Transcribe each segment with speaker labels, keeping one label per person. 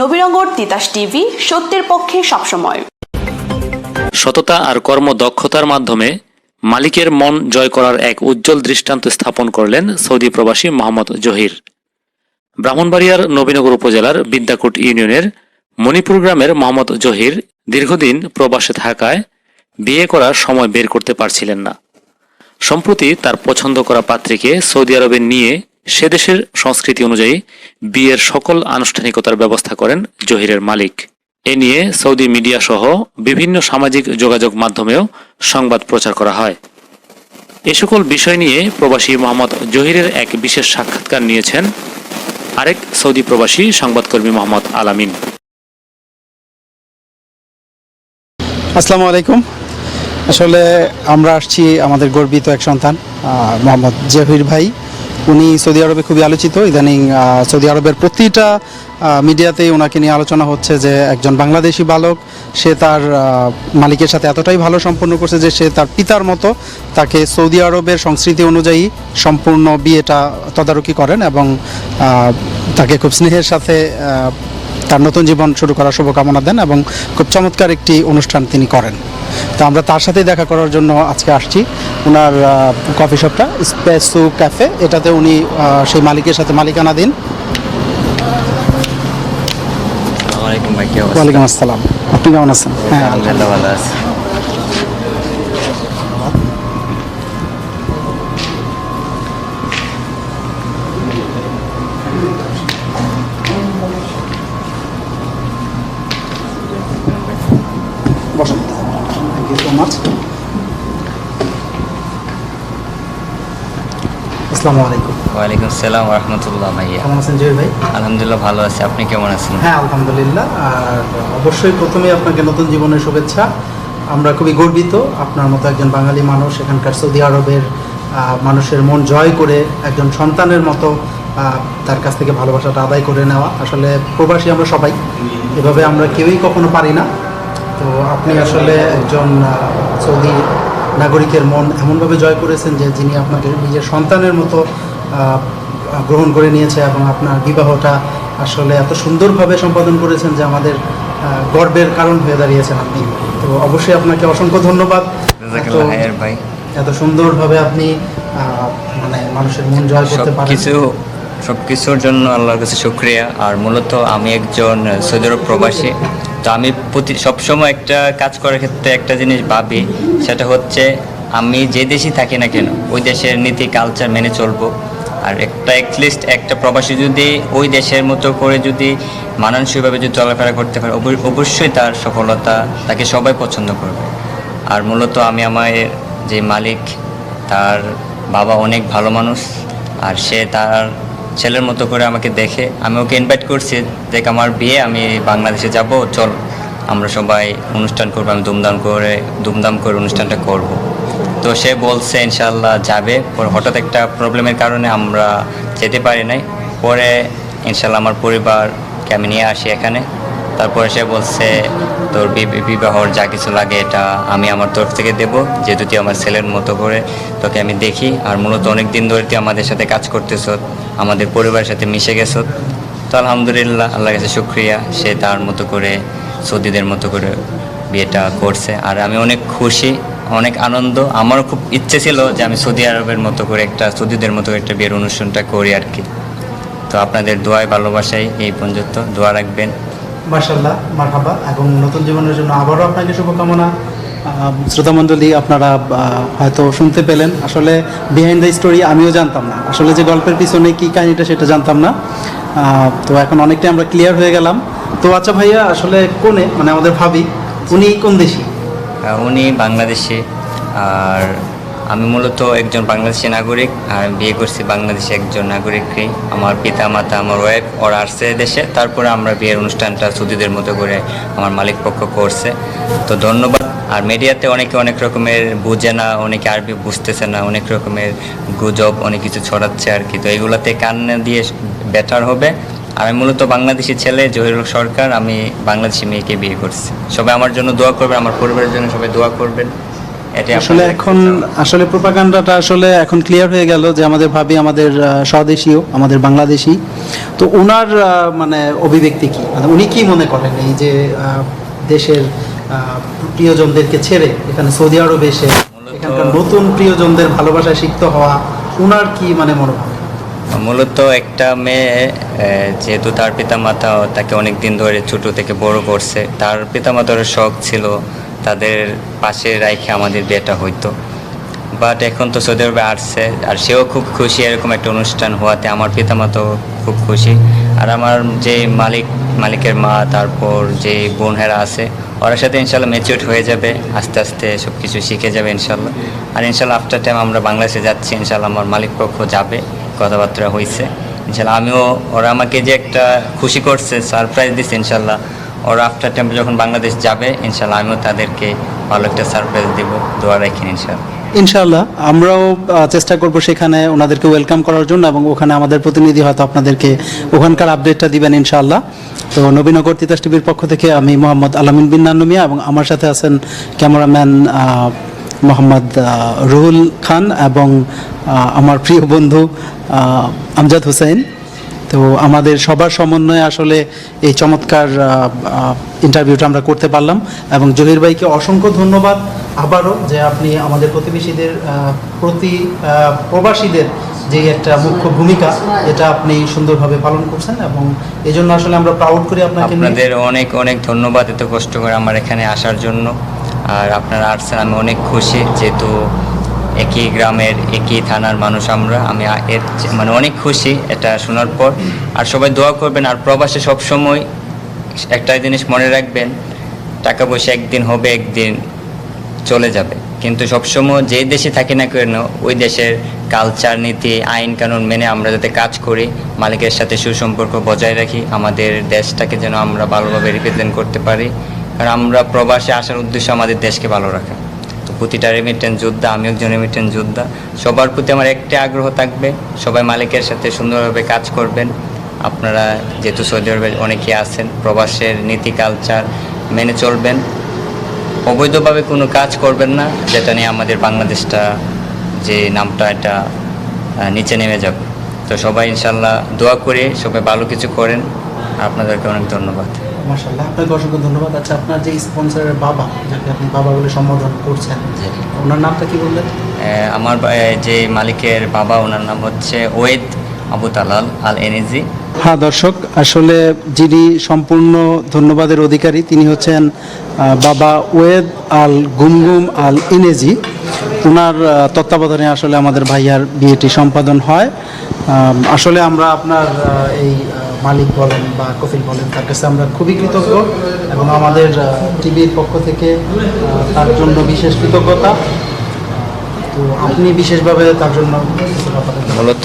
Speaker 1: Nabinagar Titas TV, সত্যের পক্ষে সবসময়।
Speaker 2: সততা আর কর্মদক্ষতার মাধ্যমে মালিকের মন জয় করার এক উজ্জ্বল দৃষ্টান্ত স্থাপন করলেন সৌদি প্রবাসী মোহাম্মদ জহির। ব্রাহ্মণবাড়িয়ার নবীনগর উপজেলার বিদ্যাকুট ইউনিয়নের মণিপুর গ্রামের মোহাম্মদ জহির দীর্ঘদিন প্রবাসে থাকায় বিয়ে করার সময় বের করতে পারছিলেন না। সম্প্রতি তার পছন্দ করা পাত্রীকে সৌদি আরবে নিয়ে সে দেশের সংস্কৃতি অনুযায়ী বিয়ের সকল আনুষ্ঠানিকতার ব্যবস্থা করেন জহিরের মালিক। এ নিয়ে সৌদি মিডিয়া সহ বিভিন্ন সামাজিক যোগাযোগ মাধ্যমেও সংবাদ প্রচার করা হয়। এ সকল বিষয় নিয়ে প্রবাসী মোহাম্মদ জহিরের এক বিশেষ সাক্ষাৎকার নিয়েছেন আরেক সৌদি প্রবাসী সংবাদকর্মী মোহাম্মদ আলামিন।
Speaker 3: আসসালামু আলাইকুম। আসলে আমরা আসছি আমাদের গর্বিত এক সন্তান মোহাম্মদ জহির ভাই। উনি সৌদি আরবে খুবই আলোচিত। ইদানিং সৌদি আরবের প্রতিটা মিডিয়াতেই ওনাকে নিয়ে আলোচনা হচ্ছে যে একজন বাংলাদেশি বালক, সে তার মালিকের সাথে এতটাই ভালো সম্পন্ন করছে যে সে তার পিতার মতো তাকে সৌদি আরবের সংস্কৃতি অনুযায়ী সম্পূর্ণ বিয়েটা তদারকি করেন এবং তাকে খুব স্নেহের সাথে তার নতুন জীবন শুরু করার শুভকামনা দেন এবং খুব চমৎকার একটি অনুষ্ঠান তিনি করেন। তো আমরা তার সাথেই দেখা করার জন্য আজকে আসছি। ওনার কফি শপটা স্পেসু ক্যাফে এটাতে উনি সেই মালিকের সাথে
Speaker 4: কি অবস্থা?
Speaker 3: ওয়ালাইকুম আসসালাম। আপনি কেমন আছেন? হ্যাঁ
Speaker 4: আলহামদুলিল্লাহ ভালো আছি।
Speaker 3: মাচ আসসালামু আলাইকুম।
Speaker 4: ওয়ালাইকুম আসসালাম রহমতুল্লাহ ভাইয়া।
Speaker 3: কেমন আছেন জয় ভাই?
Speaker 4: আলহামদুলিল্লাহ ভালো আছি। আপনি কেমন আছেন?
Speaker 3: হ্যাঁ আলহামদুলিল্লাহ। আর অবশ্যই প্রথমেই আপনাকে নতুন জীবনের শুভেচ্ছা। আমরা খুবই গর্বিত আপনার মতো একজন বাঙালি মানুষ এখানকার সৌদি আরবের মানুষের মন জয় করে একজন সন্তানের মতো তার কাছ থেকে ভালোবাসাটা আদায় করে নেওয়া। আসলে প্রবাসী আমরা সবাই। এভাবে আমরা কেউই কখনো পারি না। তো আপনি আসলে একজন সৌদি নাগরিকের মন এমনভাবে জয় করেছেন যে যিনি আপনাকে নিজের সন্তানের মতো গ্রহণ করে নিয়েছে এবং আপনার বিবাহটা আসলে এত সুন্দরভাবে সম্পাদন করেছেন যে আমাদের গর্বের কারণ হয়ে দাঁড়িয়েছেন আপনি। তো অবশ্যই আপনাকে অসংখ্য ধন্যবাদ। এত- সুন্দরভাবে আপনি আহ, মানে মানুষের মন জয় করতে পারেন।
Speaker 4: কিছু সব কিছুর জন্য আল্লাহর কাছে শুক্রিয়া। আর মূলত আমি একজন সৌদি আরব প্রবাসী। তো আমি প্রতি সবসময় একটা কাজ করার ক্ষেত্রে একটা জিনিস ভাবি, সেটা হচ্ছে আমি যে দেশই থাকি না কেন, ওই দেশের নীতি কালচার মেনে চলবো। আর একটা অ্যাটলিস্ট একটা প্রবাসী যদি ওই দেশের মতো করে যদি মানানসইভাবে যদি চলাফেরা করতে পারে অবশ্য- অবশ্যই তার সফলতা তাকে সবাই পছন্দ করবে। আর মূলত আমি আমার যে মালিক, তার বাবা অনেক ভালো মানুষ, আর সে তার ছেলের মতো করে আমাকে দেখে। আমি ওকে ইনভাইট করছি, দেখ আমার বিয়ে, আমি বাংলাদেশে যাব, চল। আমরা সবাই অনুষ্ঠান করব, আমি দুমদাম করে দুমদাম করে অনুষ্ঠানটা করব। তো সে বলছে ইনশাল্লাহ যাবে। পরে হঠাৎ একটা প্রবলেমের কারণে আমরা যেতে পারি নাই। পরে ইনশাল্লাহ আমার পরিবারকে আমি নিয়ে আসি এখানে। তারপরে সে বলছে তোর বিবাহর যা কিছু লাগে এটা আমি আমার তরফ থেকে দেব। যেহেতু তুই আমার ছেলের মতো করে তোকে আমি দেখি, আর মূলত অনেক দিন ধরে তুই আমাদের সাথে কাজ করতেছ, আমাদের পরিবারের সাথে মিশে গেছ। তো আলহামদুলিল্লাহ, আল্লাহর কাছে শুক্রিয়া, সে তার মতো করে, সৌদিদের মতো করে বিয়েটা করছে। আর আমি অনেক খুশি, অনেক আনন্দ। আমারও খুব ইচ্ছে ছিল যে আমি সৌদি আরবের মতো করে একটা, সৌদিদের মতো একটা বিয়ের অনুষ্ঠানটা করি আর কি। তো আপনাদের দোয়ায় ভালোবাসাই এই পর্যন্ত দোয়া রাখবেন।
Speaker 3: মার্শাল্লাহ মারহাবা। এবং নতুন জীবনের জন্য আবারও আপনাকে শুভকামনা। শ্রোতা মণ্ডলী আপনারা হয়তো শুনতে পেলেন। আসলে বিহাইন্ড দ্য স্টোরি আমিও জানতাম না। আসলে যে গল্পের পিছনে কি কাহিনিটা সেটা জানতাম না। তো এখন অনেকটাই আমরা ক্লিয়ার হয়ে গেলাম। তো আচ্ছা ভাইয়া, আসলে কোনে? মানে আমাদের ভাবি, উনি কোন দেশি?
Speaker 4: উনি বাংলাদেশে। আর আমি মূলত একজন বাংলাদেশি নাগরিক, আর বিয়ে করছি বাংলাদেশি একজন নাগরিককে। আমার পিতা, মাতা, আমার ওয়াইফ ওরা আসছে দেশে। তারপরে আমরা বিয়ের অনুষ্ঠানটা সুদীদের মতো করে আমার মালিক পক্ষ করছে। তো ধন্যবাদ। আর মিডিয়াতে অনেকে অনেক রকমের বুঝে না, অনেকে আরবি বুঝতেছে না, অনেক রকমের গুজব, অনেক কিছু ছড়াচ্ছে আর কি। তো এগুলাতে কান দিয়ে বেটার হবে। আমি মূলত বাংলাদেশি ছেলে, জহিরুল সরকার, আমি বাংলাদেশি মেয়েকে বিয়ে করছি। সবাই আমার জন্য দোয়া করবেন, আমার পরিবারের জন্য সবাই দোয়া করবেন।
Speaker 3: আসলে এখন আসলে প্রোপাগান্ডাটা আসলে এখন ক্লিয়ার হয়ে গেল যে আমাদের ভাবি আমাদের স্বদেশীয় আমাদের বাংলাদেশি। তো ওনার মানে অভিব্যক্তি কি? মানে উনি কি মনে করেন এই যে দেশের প্রিয়জনদেরকে ছেড়ে এখানে সৌদি আরবে এসে এখানকার নতুন প্রিয়জনদের ভালোবাসা সিক্ত হওয়া ওনার কি মানে মনোভাব
Speaker 4: মূলত একটা মেয়ে যেহেতু তার পিতামাতা তাকে অনেক দিন ধরে ছোট থেকে বড় করছে তার পিতামাতার শখ ছিল তাদের পাশে রাখে আমাদের বিয়েটা হইতো। বাট এখন তো সৌদি আরবে আসছে, আর সেও খুব খুশি এরকম একটা অনুষ্ঠান হওয়াতে। আমার পিতা পিতামাতাও খুব খুশি। আর আমার যে মালিক, মালিকের মা, তারপর যে বোনেরা আছে, ওর সাথে ইনশাল্লাহ ম্যাচিউর হয়ে যাবে, আস্তে আস্তে সব কিছু শিখে যাবে ইনশাল্লাহ। আর ইনশাল্লাহ আফটার টাইম আমরা বাংলাদেশে যাচ্ছি, ইনশাল্লাহ আমার মালিক পক্ষ যাবে, কথাবার্তা হয়েছে ইনশাল্লাহ আমিও, ওরা আমাকে যে একটা খুশি করছে সারপ্রাইজ দিচ্ছে ইনশাল্লাহ। ওরা আফটার টেম্পে যখন বাংলাদেশ যাবে ইনশাল্লাহ আমিও তাদেরকে ভালো একটা সারপ্রাইজ দিব, দোয়া রাখেন ইনশাল্লাহ
Speaker 3: ইনশাআল্লাহ, আমরাও চেষ্টা করব সেখানে ওনাদেরকে ওয়েলকাম করার জন্য এবং ওখানে আমাদের প্রতিনিধি হয়তো আপনাদেরকে ওখানকার আপডেটটা দিবেন ইনশাআল্লাহ। তো নবীনগর তিতাস টিভির পক্ষ থেকে আমি মোহাম্মদ আলামিন বিন নান্নু মিয়া এবং আমার সাথে আছেন ক্যামেরাম্যান মোহাম্মদ রুহুল খান এবং আমার প্রিয় বন্ধু আমজাদ হোসেন তো আমাদের সবার সমন্বয়ে আসলে এই চমৎকার ইন্টারভিউটা আমরা করতে পারলাম। এবং জহির ভাইকে অসংখ্য ধন্যবাদ আবারও যে আপনি আমাদের প্রতিবেশীদের প্রতি প্রবাসীদের যে একটা মুখ্য ভূমিকা, এটা আপনি সুন্দরভাবে পালন করছেন এবং এই জন্য আসলে আমরা প্রাউড করি আপনাকে
Speaker 4: আপনাদের অনেক অনেক ধন্যবাদ এত কষ্ট করে আমার এখানে আসার জন্য। আর আপনারা আসছেন আমি অনেক খুশি, যেহেতু একই গ্রামের, একই থানার মানুষ আমরা। আমি এর মানে অনেক খুশি এটা শোনার পর। আর সবাই দোয়া করবেন, আর প্রবাসে সবসময় একটা জিনিস মনে রাখবেন, টাকা পয়সা একদিন হবে, একদিন চলে যাবে। কিন্তু সবসময় যে দেশে থাকি না কেন, ওই দেশের কালচার নীতি, আইন, কানুন মেনে আমরা যাতে কাজ করি, মালিকের সাথে সুসম্পর্ক বজায় রাখি, আমাদের দেশটাকে যেন আমরা ভালোভাবে রিপ্রেজেন্ট করতে পারি। কারণ আমরা প্রবাসে আসার উদ্দেশ্য আমাদের দেশকে ভালো রাখা। প্রতিটা রেমিটেন্স যোদ্ধা আমি একজন রেমিটেন্স যোদ্ধা। সবার প্রতি আমার একটি আগ্রহ থাকবে, সবাই মালিকের সাথে সুন্দরভাবে কাজ করবেন। আপনারা যেহেতু সৌদি আরবে অনেকে আছেন, প্রবাসের নীতি কালচার মেনে চলবেন। অবৈধভাবে কোনো কাজ করবেন না, যেটা নিয়ে আমাদের বাংলাদেশটা যে নামটা, এটা নিচে নেমে যাবে। তো সবাই ইনশাল্লাহ দোয়া করে সবাই ভালো কিছু করেন। আপনাদেরকে অনেক ধন্যবাদ।
Speaker 3: মাশাআল্লাহ। আপনাকে অসংখ্য ধন্যবাদ। আচ্ছা আপনার যে স্পন্সরের বাবা যাকে আপনি বাবা বলে সম্বোধন করছেন ওনার নামটা কি বললেন?
Speaker 4: আমার যে মালিকের বাবা ওনার নাম হচ্ছে ওয়েদ আবু তালাল আল এনএজি
Speaker 3: হ্যাঁ দর্শক আসলে যিনি সম্পূর্ণ ধন্যবাদের অধিকারী তিনি হচ্ছেন বাবা ওয়েদ আল গুমগুম আল ইনেজি ওনার তত্ত্বাবধানে আসলে আমাদের ভাইয়ার বিয়েটি সম্পাদন হয়। আসলে আমরা আপনার এই মালিক বলেন বা কফিল বলেন, তার কাছে আমরা খুবই কৃতজ্ঞ এবং আমাদের টিভির পক্ষ থেকে তার জন্য বিশেষ কৃতজ্ঞতা। তো আপনি বিশেষভাবে তার জন্য
Speaker 4: মূলত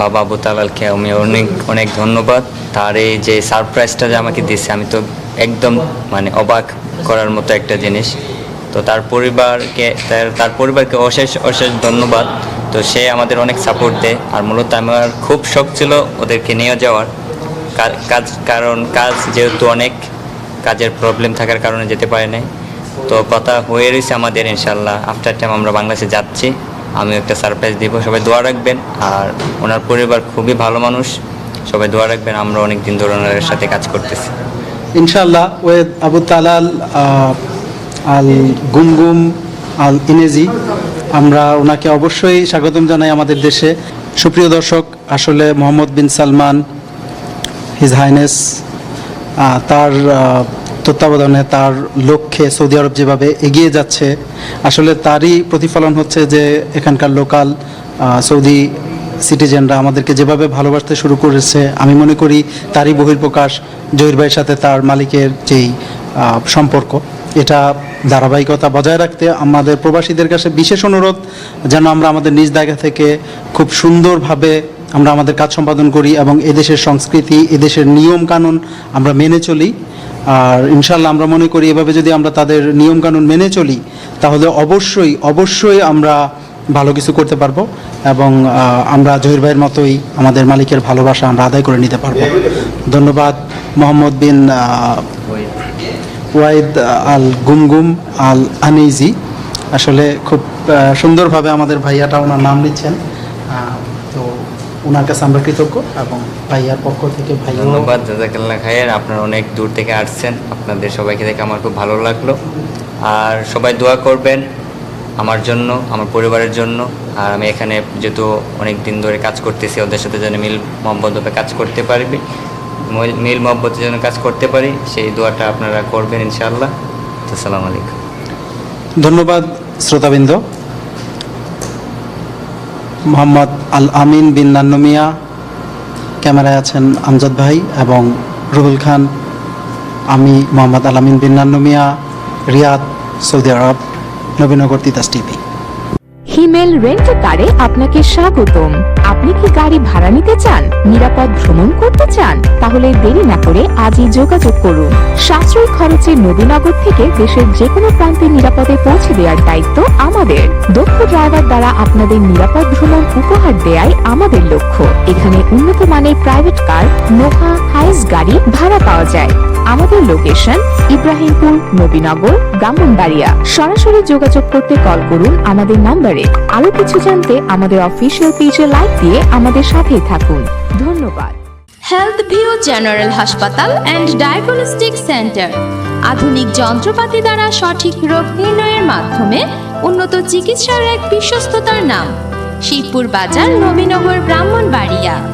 Speaker 4: বাবা আবু তালালকে আমি অনেক অনেক ধন্যবাদ। তার এই যে সারপ্রাইজটা যে আমাকে দিয়েছে, আমি তো একদম মানে অবাক করার মতো একটা জিনিস। তো তার পরিবারকে, তার তার পরিবারকে অশেষ অশেষ ধন্যবাদ। তো সে আমাদের অনেক সাপোর্ট দেয়। আর মূলত আমার খুব শখ ছিল ওদেরকে নিয়ে যাওয়ার। কাজ, কারণ কাজ যেহেতু অনেক, কাজের প্রবলেম থাকার কারণে যেতে পারে নাই। তো কথা হয়ে রয়েছে আমাদের ইনশাল্লাহ আফটার টাইম আমরা বাংলাদেশে যাচ্ছি। আমি একটা সারপ্রাইজ দিব। সবাই দোয়া রাখবেন। আর ওনার পরিবার খুবই ভালো মানুষ। সবাই দোয়া রাখবেন। আমরা অনেক দিন ধরে ওনার সাথে কাজ করতেছি।
Speaker 3: ইনশাল্লাহ ওয়েদ আবু তালাল আল গুমগুম, আল ইনেজি, আমরা ওনাকে অবশ্যই স্বাগতম জানাই আমাদের দেশে। সুপ্রিয় দর্শক, আসলে Mohammed bin Salman his highness তার তত্ত্বাবধানে তার লক্ষ্যে সৌদি আরব যেভাবে এগিয়ে যাচ্ছে, আসলে তারই প্রতিফলন হচ্ছে যে এখানকার লোকাল সৌদি সিটিজেনরা আমাদেরকে যেভাবে ভালোবাসতে শুরু করেছে, আমি মনে করি তারই বহির্প্রকাশ জহির ভাইয়ের সাথে তার মালিকের যেই সম্পর্ক, এটা ধারাবাহিকতা বজায় রাখতে আমাদের প্রবাসীদের কাছে বিশেষ অনুরোধ, যেন আমরা আমাদের নিজ জায়গা থেকে খুব সুন্দরভাবে আমরা আমাদের কাজ সম্পাদন করি এবং এদেশের সংস্কৃতি, এদেশের নিয়ম কানুন আমরা মেনে চলি। আর ইনশাল্লাহ আমরা মনে করি এভাবে যদি আমরা তাদের নিয়ম কানুন মেনে চলি, তাহলে অবশ্যই অবশ্যই আমরা ভালো কিছু করতে পারব এবং আমরা জহির ভাইয়ের মতোই আমাদের মালিকের ভালোবাসা আমরা আদায় করে নিতে পারব। ধন্যবাদ, মোহাম্মদ বিন ওয়াইদ আল গুমগুম, আল আনিজি। আসলে খুব সুন্দরভাবে আমাদের ভাইয়াটা ওনার নাম নিচ্ছেন। ওনার কাছে আমরা কৃতজ্ঞ এবং ভাইয়ার পক্ষ থেকে ভাইয়া
Speaker 4: ধন্যবাদ জাজাকাল্লা খায়ের। আপনারা অনেক দূর থেকে আসছেন। আপনাদের সবাইকে দেখে আমার খুব ভালো লাগল। আর সবাই দোয়া করবেন আমার জন্য আমার পরিবারের জন্য। আর আমি এখানে যেহেতু অনেক দিন ধরে কাজ করতেছি ওদের সাথে যেন মিল মহব্বতভাবে কাজ করতে পারবি। মিল- মহব্বতের জন্য কাজ করতে পারি সেই দোয়াটা আপনারা করবেন ইনশাআল্লাহ। তো সালাম আলাইকুম।
Speaker 3: ধন্যবাদ শ্রোতাবৃন্দ। মোহাম্মদ আল আমিন বিন নান্নু মিয়া ক্যামেরায় আছেন আমজাদ ভাই এবং রুহুল খান। আমি Mohammad Al Amin bin Nannumia, Riyadh, Saudi Arabia, Nabinagar Titas TV.
Speaker 5: Himel rent কারে আপনাকে স্বাগতম। আপনি কি গাড়ি ভাড়া নিতে চান, নিরাপদ ভ্রমণ করতে চান? তাহলে দেরি না করে আজই যোগাযোগ করুন। সাশ্রয়ী খরচে নবীনগর থেকে দেশের যে কোনো প্রান্তে নিরাপদে পৌঁছে দেওয়ার দায়িত্ব আমাদের। দক্ষ ড্রাইভার দ্বারা আপনাদের নিরাপদ ভ্রমণ উপহার দেয়াই আমাদের লক্ষ্য। এখানে উন্নত মানের প্রাইভেট কার, নোহা, হাইস গাড়ি ভাড়া পাওয়া যায়। আমাদের লোকেশন ইব্রাহিমপুর, নবীনগর, ব্রাহ্মণবাড়িয়া। সরাসরি যোগাযোগ করতে কল করুন আমাদের নম্বরে আরও কিছু জানতে আমাদের অফিসিয়াল পেজে লাইক দিয়ে আমাদের সাথেই থাকুন। ধন্যবাদ।
Speaker 6: হেলথ ভিউ জেনারেল হাসপাতাল অ্যান্ড ডায়াগনস্টিক সেন্টার আধুনিক যন্ত্রপাতি দ্বারা সঠিক রোগ নির্ণয়ের মাধ্যমে উন্নত চিকিৎসার এক বিশ্বস্ততার নাম। শিবপুর বাজার, নবীনগর, ব্রাহ্মণবাড়িয়া।